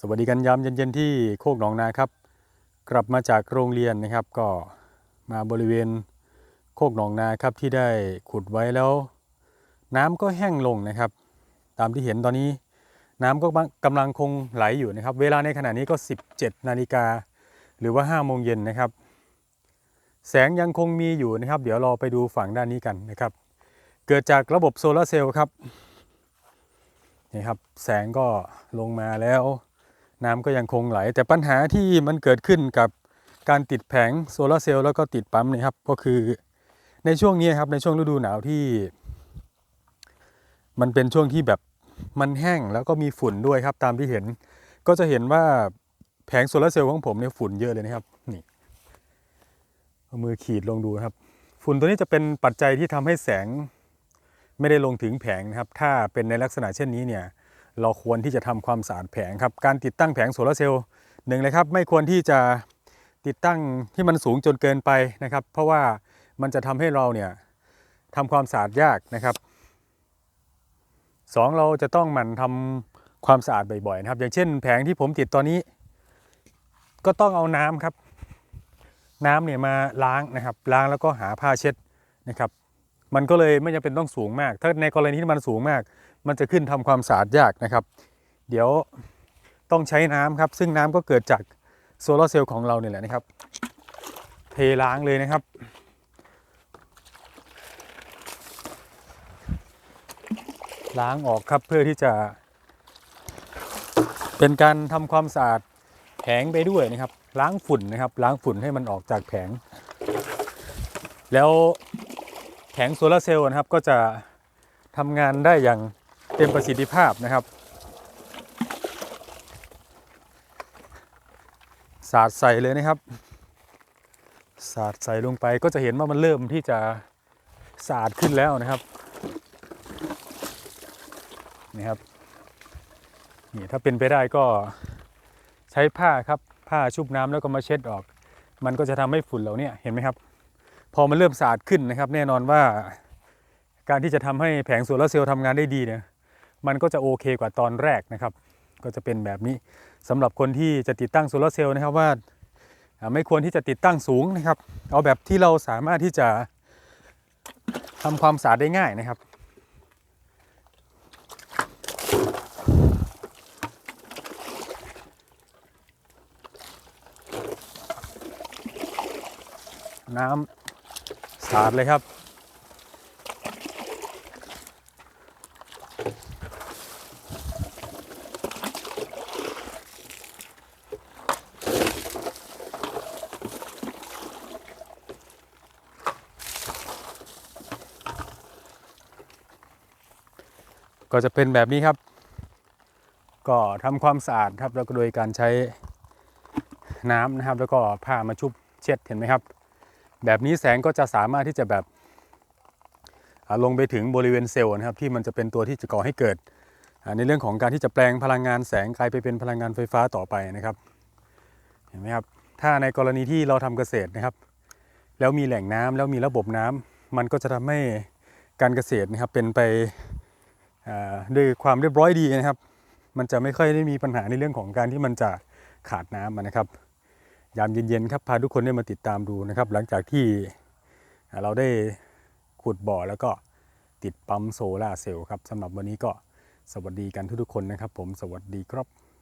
สวัสดีกันยามเย็นๆที่โคกหนองนาครับ กลับมาจากโรงเรียนนะครับ ก็มาบริเวณโคกหนองนาครับที่ได้ขุดไว้แล้ว น้ำก็แห้งลงนะครับ ตามที่เห็นตอนนี้น้ำก็กำลังคงไหลอยู่นะครับ เวลาในขณะนี้ก็ 17นาฬิกาหรือว่า5โมงเย็นนะครับ แสงยังคงมีอยู่นะครับ เดี๋ยวเราไปดูฝั่งด้านนี้กันนะครับ เกิดจากระบบโซลาร์เซลล์ครับนี่ครับ แสงก็ลงมาแล้ว น้ำก็ยังคงไหล แต่ปัญหาที่มันเกิดขึ้นกับการติดแผงโซลาร์เซลล์แล้วก็ติดปั๊มนะครับก็คือในช่วงนี้ครับในช่วงฤดูหนาวที่ มันเป็นช่วงที่แบบมันแห้งแล้วก็มีฝุ่นด้วยครับตามที่เห็น ก็จะเห็นว่าแผงโซลาร์เซลล์ของผมเนี่ยฝุ่นเยอะเลยนะครับนี่เอามือขีดลงดูครับ ฝุ่นตัวนี้จะเป็นปัจจัยที่ทำให้แสงไม่ได้ลงถึงแผงนะครับ ถ้าเป็นในลักษณะเช่นนี้เนี่ย เราควรที่จะทำความสะอาดแผงครับ การติดตั้งแผงโซลาร์เซลล์หนึ่งเลยครับ ไม่ควรที่จะติดตั้งที่มันสูงจนเกินไปนะครับ เพราะว่ามันจะทำให้เราเนี่ยทำความสะอาดยากนะครับสองเราจะต้องหมั่นทำความสะอาดบ่อยๆนะครับ อย่างเช่น แผงที่ผมติดตอนนี้ ก็ต้องเอาน้ำครับ น้ำเนี่ยมาล้างนะครับ ล้างแล้วก็หาผ้าเช็ดนะครับ มันก็เลยไม่จำเป็นต้องสูงมาก ถ้าในกรณีที่มันสูงมาก มันจะขึ้นทำความสะอาดยากนะครับ เดี๋ยวต้องใช้น้ำครับ ซึ่งน้ำก็เกิดจากโซลาร์เซลล์ของเราเนี่ยแหละนะครับ เทล้างเลยนะครับ ล้างออกครับเพื่อที่จะ เป็นการทำความสะอาดแผงไปด้วยนะครับ ล้างฝุ่นนะครับ ล้างฝุ่นให้มันออกจากแผง แล้ว แผงโซลาร์เซลล์นะครับก็จะทำงานได้อย่างเต็มประสิทธิภาพนะครับสาดใส่เลยนะครับสาดใส่ลงไปก็จะเห็นว่ามันเริ่มที่จะสาดขึ้นแล้วนะครับนี่ครับนี่ถ้าเป็นไปได้ก็ใช้ผ้าครับผ้าชุบน้ำแล้วก็มาเช็ดออก มันก็จะทำให้ฝุ่นเหล่านี้เห็นไหมครับ พอมันเริ่มสะอาดขึ้นนะครับ แน่นอนว่าการที่จะทำให้แผงโซลาร์เซลล์ทำงานได้ดีเนี่ยมันก็จะโอเคกว่าตอนแรกนะครับ ก็จะเป็นแบบนี้สำหรับคนที่จะติดตั้งโซลาร์เซลล์นะครับว่าอ่าไม่ควรที่จะติดตั้งสูงนะครับ เอาแบบที่เราสามารถที่จะทำความสะอาดได้ง่ายนะครับน้ำ สะอาดเลยครับ ก็จะเป็นแบบนี้ครับ ก็ทำความสะอาดครับแล้วก็โดยการใช้น้ำนะครับ แล้วก็ผ้ามาชุบเช็ดเห็นไหมครับ แบบนี้แสงก็จะสามารถที่จะแบบลงไปถึงบริเวณเซลล์นะครับที่มันจะเป็นตัวที่จะก่อให้เกิด ในเรื่องของการที่จะแปลงพลังงานแสงกลายไปเป็นพลังงานไฟฟ้าต่อไปนะครับเห็นไหมครับถ้าในกรณีที่เราทำเกษตรนะครับ แล้วมีแหล่งน้ำแล้วมีระบบน้ำมันก็จะทำให้การเกษตรนะครับเป็นไปด้วยความเรียบร้อยดีนะครับ มันจะไม่ค่อยได้มีปัญหาในเรื่องของการที่มันจะขาดน้ำนะครับ ยามเย็นๆครับพาทุกคนได้มาติดตามดูนะครับ หลังจากที่เราได้ขุดบ่อแล้วก็ติดปั๊มโซลาร์เซลล์ครับสำหรับวันนี้ก็สวัสดีกันทุกๆคนนะครับ ผมสวัสดีครับ